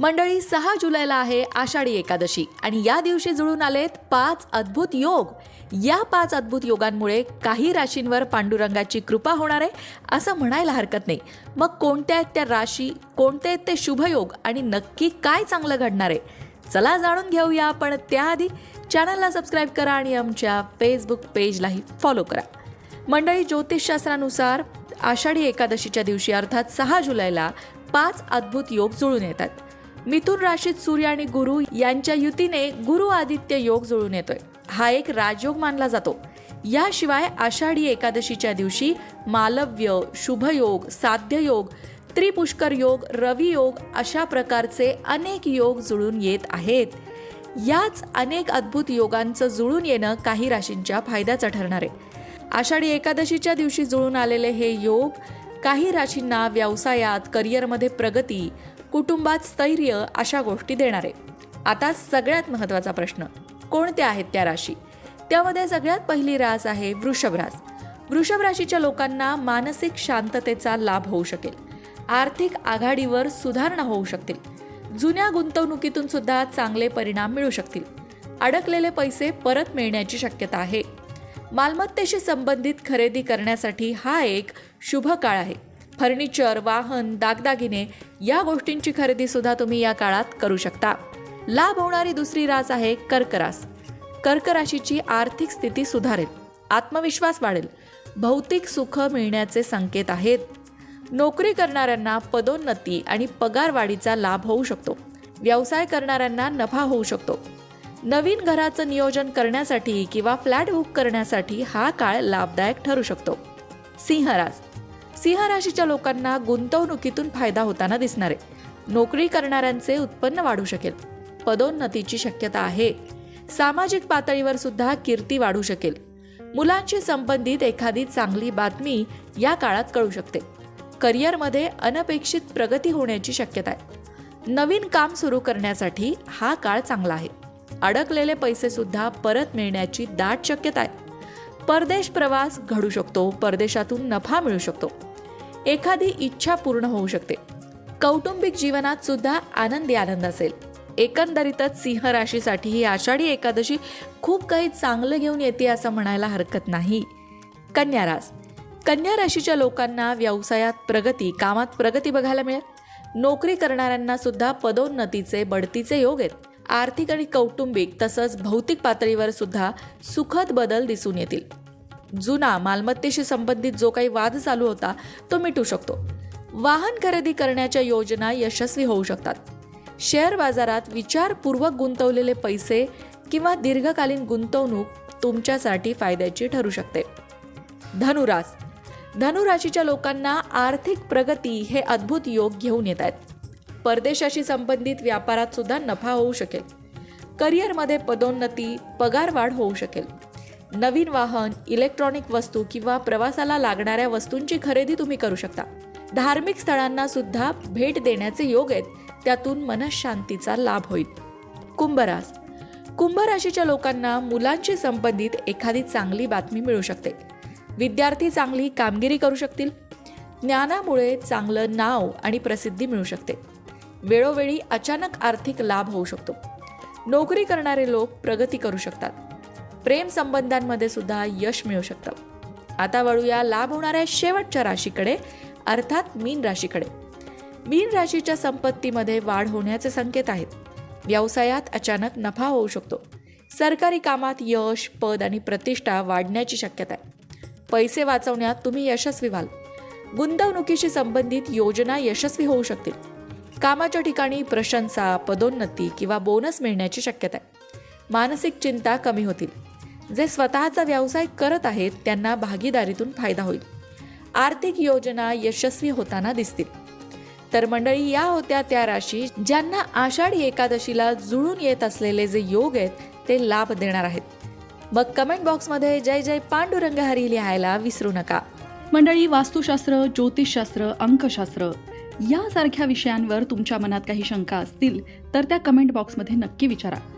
मंडळी सहा जुलैला आहे आषाढी एकादशी आणि या दिवशी जुळून आलेत पाच अद्भुत योग. या पाच अद्भुत योगांमुळे काही राशींवर पांडुरंगाची कृपा होणार आहे असं म्हणायला हरकत नाही. मग कोणत्या आहेत त्या राशी कोणते आहेत ते शुभयोग आणि नक्की काय चांगलं घडणार आहे? चला जाणून घेऊया आपण त्याआधी. चॅनलला सबस्क्राईब करा आणि आमच्या फेसबुक पेजलाही फॉलो करा. मंडळी ज्योतिषशास्त्रानुसार आषाढी एकादशीच्या दिवशी अर्थात सहा जुलैला पाच अद्भुत योग जुळून येतात. मिथुन राशीत सूर्य आणि गुरु यांच्या युतीने गुरु आदित्य योग जुळून येतोय. हा एक राजयोग मानला जातो. याशिवाय आषाढी एकादशीच्या दिवशी मालव्य शुभयोग साध्ययोग त्रिपुष्कर योग रवी योग अशा प्रकारचे अनेक योग जुळून येत आहेत. याच अनेक अद्भुत योगांचं जुळून येणं काही राशींच्या फायद्याचं ठरणार आहे. आषाढी एकादशीच्या दिवशी जुळून आलेले हे योग काही राशींना व्यवसायात करिअरमध्ये प्रगती कुटुंबात स्थैर्य अशा गोष्टी देणार. आहे आता सगळ्यात महत्त्वाचा प्रश्न कोणत्या आहेत त्या राशी? त्यामध्ये सगळ्यात पहिली रास आहे वृषभ रास. वृषभ राशीच्या लोकांना मानसिक शांततेचा लाभ होऊ शकेल. आर्थिक आघाडीवर सुधारणा होऊ शकतील. जुन्या गुंतवणुकीतून सुद्धा चांगले परिणाम मिळू शकतील. अडकलेले पैसे परत मिळण्याची शक्यता आहे. मालमत्तेशी संबंधित खरेदी करण्यासाठी हा एक शुभ काळ आहे. फर्निचर वाहन दागदागिने या गोष्टींची खरेदी सुद्धा तुम्ही या काळात करू शकता. लाभ होणारी दुसरी रास आहे कर्करास. कर्क राशीची आर्थिक स्थिती सुधारेल. आत्मविश्वास वाढेल. भौतिक सुख मिळण्याचे संकेत आहेत. नोकरी करणाऱ्यांना पदोन्नती आणि पगारवाढीचा लाभ होऊ शकतो. व्यवसाय करणाऱ्यांना नफा होऊ शकतो. नवीन घराचं नियोजन करण्यासाठी किंवा फ्लॅट बुक करण्यासाठी हा काळ लाभदायक ठरू शकतो. सिंहरास सिंह राशीच्या लोकांना गुंतवणुकीतून फायदा होताना दिसणार. आहे नोकरी करणाऱ्यांचे उत्पन्न वाढू शकेल. पदोन्नतीची शक्यता आहे. सामाजिक पातळीवर सुद्धा कीर्ती वाढू शकेल. मुलांशी संबंधित एखादी चांगली बातमी या काळात कळू शकते. करिअरमध्ये अनपेक्षित प्रगती होण्याची शक्यता आहे. नवीन काम सुरू करण्यासाठी हा काळ चांगला आहे. अडकलेले पैसे सुद्धा परत मिळण्याची दाट शक्यता आहे. परदेश प्रवास घडू शकतो. परदेशातून नफा मिळू शकतो. एखादी इच्छा पूर्ण होऊ शकते. कौटुंबिक जीवनात सुद्धा आनंदी आनंद असेल. एकंदरीतच सिंह राशीसाठी ही आषाढी एकादशी खूप काही चांगलं घेऊन येते असं म्हणायला हरकत नाही. कन्या रास. कन्या राशीच्या लोकांना व्यवसायात प्रगती कामात प्रगती बघायला मिळेल. नोकरी करणाऱ्यांना सुद्धा पदोन्नतीचे बढतीचे योग आहेत. आर्थिक आणि कौटुंबिक तसंच भौतिक पातळीवर सुद्धा सुखद बदल दिसून येतील. जुना मालमत्तेशी संबंधित जो काही वाद चालू होता तो मिटू शकतो. वाहन खरेदी करण्याच्या योजना यशस्वी होऊ शकतात. शेअर बाजारात विचारपूर्वक गुंतवलेले पैसे किंवा दीर्घकालीन गुंतवणूक तुमच्यासाठी फायद्याची ठरू शकते. धनुरास. धनुराशीच्या लोकांना आर्थिक प्रगती हे अद्भुत योग घेऊन येत आहेत. परदेशाशी संबंधित व्यापारात सुद्धा नफा होऊ शकेल. करिअरमध्ये पदोन्नती पगारवाढ होऊ शकेल. नवीन वाहन इलेक्ट्रॉनिक वस्तू किंवा प्रवासाला लागणाऱ्या वस्तूंची खरेदी तुम्ही करू शकता. धार्मिक स्थळांना सुद्धा भेट देण्याचे योग आहेत त्यातून मनशांतीचा लाभ होईल. कुंभरास कुंभ राशीच्या लोकांना मुलांशी संबंधित एखादी चांगली बातमी मिळू शकते. विद्यार्थी चांगली कामगिरी करू शकतील. ज्ञानामुळे चांगलं नाव आणि प्रसिद्धी मिळू शकते. वेळोवेळी अचानक आर्थिक लाभ होऊ शकतो. नोकरी करणारे लोक प्रगती करू शकतात. प्रेम संबंधांमध्ये सुद्धा यश मिळू शकतं. आता वळूया लाभ होणाऱ्या शेवटच्या राशीकडे अर्थात मीन राशीकडे. मीन राशीच्या संपत्तीमध्ये वाढ होण्याचे संकेत आहेत. व्यवसायात अचानक नफा होऊ शकतो. सरकारी कामात यश पद आणि प्रतिष्ठा वाढण्याची शक्यता आहे. पैसे वाचवण्यात तुम्ही यशस्वी व्हाल. गुंतवणुकीशी संबंधित योजना यशस्वी होऊ शकतील. कामाच्या ठिकाणी प्रशंसा पदोन्नती किंवा बोनस मिळण्याची शक्यता आहे. मानसिक चिंता कमी होतील. जे स्वतःचा व्यवसाय करत आहेत त्यांना भागीदारीतून फायदा होईल. आर्थिक योजना यशस्वी होताना दिसतील. तर मंडळी या होत्या त्या राशी ज्यांना आषाढी एकादशीला जुळून येत असलेले जे योग आहेत ते लाभ देणार आहेत. मग कमेंट बॉक्समध्ये जय जय पांडुरंग हरी लिहायला विसरू नका. मंडळी वास्तुशास्त्र ज्योतिषशास्त्र अंकशास्त्र यासारख्या विषयांवर तुमच्या मनात काही शंका असतील तर त्या कमेंट बॉक्समध्ये नक्की विचारा.